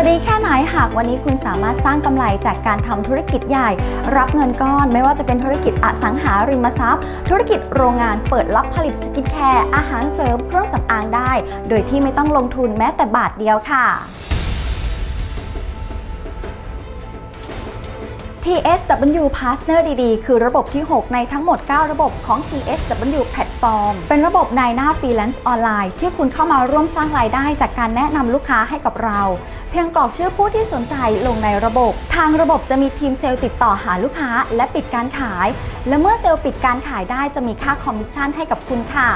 จะดีแค่ไหนหากวันนี้คุณสามารถสร้างกำไรจากการทำธุรกิจใหญ่ รับเงินก้อนไม่ว่าจะเป็นธุรกิจอสังหาริมทรัพย์ ธุรกิจโรงงานเปิดรับผลิตสกินแคร์อาหารเสริมเครื่องสำอางได้ โดยที่ไม่ต้องลงทุนแม้แต่บาทเดียวค่ะ TSW Partner ดีๆคือระบบที่ 6 ในทั้งหมด 9 ระบบของ TSW Platform เป็นระบบนายหน้าฟรีแลนซ์ออนไลน์ที่คุณเข้ามาร่วมสร้างรายได้จากการแนะนำลูกค้าให้กับเรา เพียงกรอกชื่อผู้ที่สนใจลงในระบบ ทางระบบจะมีทีมเซลล์ติดต่อหาลูกค้า และปิดการขาย และเมื่อเซลล์ปิดการขายได้จะมีค่าคอมมิชชั่นให้กับคุณค่ะ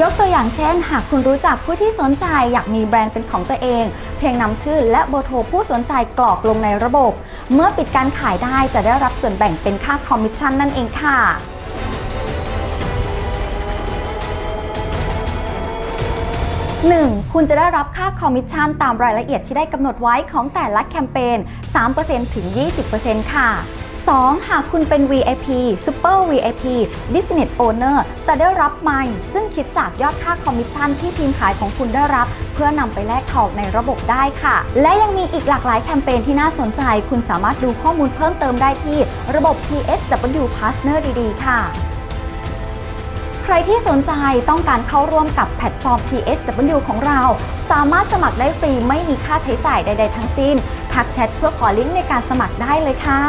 ยกตัวอย่างเช่น หากคุณรู้จักผู้ที่สนใจอยากมีแบรนด์เป็นของตัวเอง เพียงนำชื่อและเบอร์โทรผู้สนใจกรอกลงในระบบ เมื่อปิดการขายได้จะจะได้รับส่วนแบ่งเป็นค่าคอมมิชชั่นนั่นเองค่ะ 1. คุณจะได้รับค่าคอมมิชชั่นตามรายละเอียดที่ได้กำหนดไว้ของแต่ละแคมเปญ3%ถึง 20%ค่ะ 2. หากคุณเป็น VIP Super VIP Business Owner จะได้รับไมล์ซึ่งคิดจากยอดค่าคอมมิชชั่นที่ทีมขายของคุณได้รับ เพื่อนำไปแลกทองในระบบได้ค่ะ และยังมีอีกหลากหลายแคมเปญที่น่าสนใจ คุณสามารถดูข้อมูลเพิ่มเติมได้ที่ระบบ TSW Partner ดีๆค่ะ ใครที่สนใจต้องการเข้าร่วมกับแพลตฟอร์ม TSW ของเรา สามารถสมัครได้ฟรีไม่มีค่าใช้จ่ายใด ๆ ทั้งสิ้น ทักแชทเพื่อขอลิงก์ในการสมัครได้เลยค่ะ